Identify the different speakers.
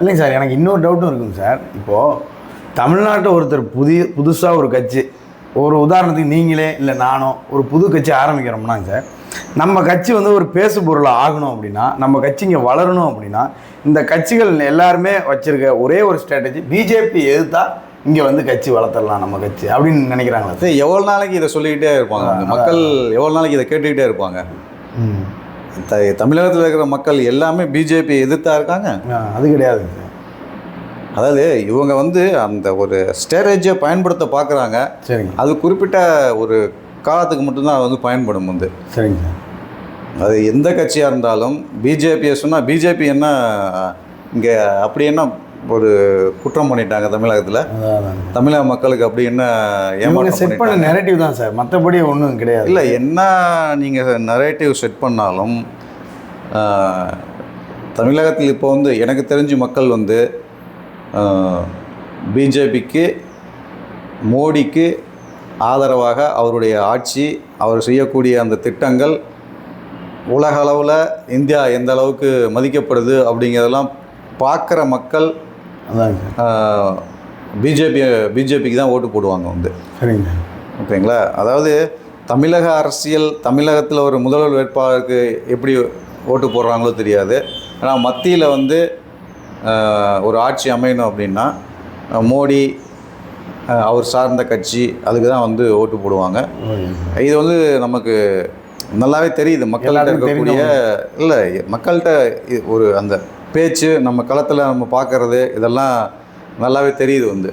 Speaker 1: இல்லைங்க சார் எனக்கு இன்னொரு டவுட்டும் இருக்குங்க சார். இப்போது தமிழ்நாட்டில் ஒருத்தர் புதிய புதுசாக ஒரு கட்சி ஒரு உதாரணத்துக்கு நீங்களே இல்லை நானோ ஒரு புது கட்சி ஆரம்பிக்கிறோம்னாங்க சார் நம்ம கட்சி வந்து ஒரு பேசு பொருளாக ஆகணும் அப்படின்னா நம்ம கட்சி இங்கே வளரணும் அப்படின்னா இந்த கட்சிகள் எல்லாருமே வச்சிருக்க ஒரே ஒரு ஸ்ட்ராட்டஜி பிஜேபி எதிர்த்தா இங்கே வந்து கட்சி வளர்த்துடலாம் நம்ம கட்சி அப்படின்னு நினைக்கிறாங்களா
Speaker 2: எவ்வளோ நாளைக்கு இதை சொல்லிக்கிட்டே இருப்பாங்க. மக்கள் எவ்வளோ நாளைக்கு இதை கேட்டுக்கிட்டே இருப்பாங்க. த தமிழகத்தில் இருக்கிற மக்கள் எல்லாமே பிஜேபி எதிர்த்தா இருக்காங்க.
Speaker 1: அது கிடையாதுங்க சார்
Speaker 2: அதாவது இவங்க வந்து அந்த ஒரு ஸ்டேரேஜை பயன்படுத்த பார்க்குறாங்க
Speaker 1: சரிங்க.
Speaker 2: அது குறிப்பிட்ட ஒரு காலத்துக்கு மட்டும்தான் அது வந்து பயன்படும் வந்து.
Speaker 1: சரிங்க சார்.
Speaker 2: அது எந்த கட்சியாக இருந்தாலும் பிஜேபியை சொன்னால் பிஜேபி என்ன இங்கே அப்படி என்ன ஒரு குற்றம் பண்ணிட்டாங்க தமிழகத்தில். தமிழக மக்களுக்கு அப்படி என்ன ஏமாற்றம்
Speaker 1: செட் பண்ண நெரட்டிவ் தான் சார். மற்றபடி ஒன்றும் கிடையாது.
Speaker 2: இல்லை என்ன நீங்கள் நரேட்டிவ் செட் பண்ணாலும் தமிழகத்தில் இப்போ வந்து எனக்கு தெரிஞ்சு மக்கள் வந்து பிஜேபிக்கு மோடிக்கு ஆதரவாக அவருடைய ஆட்சி அவர் செய்யக்கூடிய அந்த திட்டங்கள் உலக அளவில் இந்தியா எந்த அளவுக்கு மதிக்கப்படுது அப்படிங்கிறதெல்லாம் பார்க்குற மக்கள் பிஜேபி பிஜேபிக்கு தான் ஓட்டு போடுவாங்க வந்து.
Speaker 1: சரிங்க சார்.
Speaker 2: ஓகேங்களா? அதாவது தமிழக அரசியல் தமிழகத்தில் ஒரு முதல்வர் வேட்பாளருக்கு எப்படி ஓட்டு போடுறாங்களோ தெரியாது. ஆனால் மத்தியில் வந்து ஒரு ஆட்சி அமையணும் அப்படின்னா மோடி அவர் சார்ந்த கட்சி அதுக்கு தான் வந்து ஓட்டு போடுவாங்க. இது வந்து நமக்கு நல்லாவே தெரியுது. மக்கள்கிட்ட இருக்கக்கூடிய இல்லை மக்கள்கிட்ட ஒரு அந்த பேச்சு நம்ம களத்தில் நம்ம பார்க்குறது இதெல்லாம் நல்லாவே தெரியுது வந்து.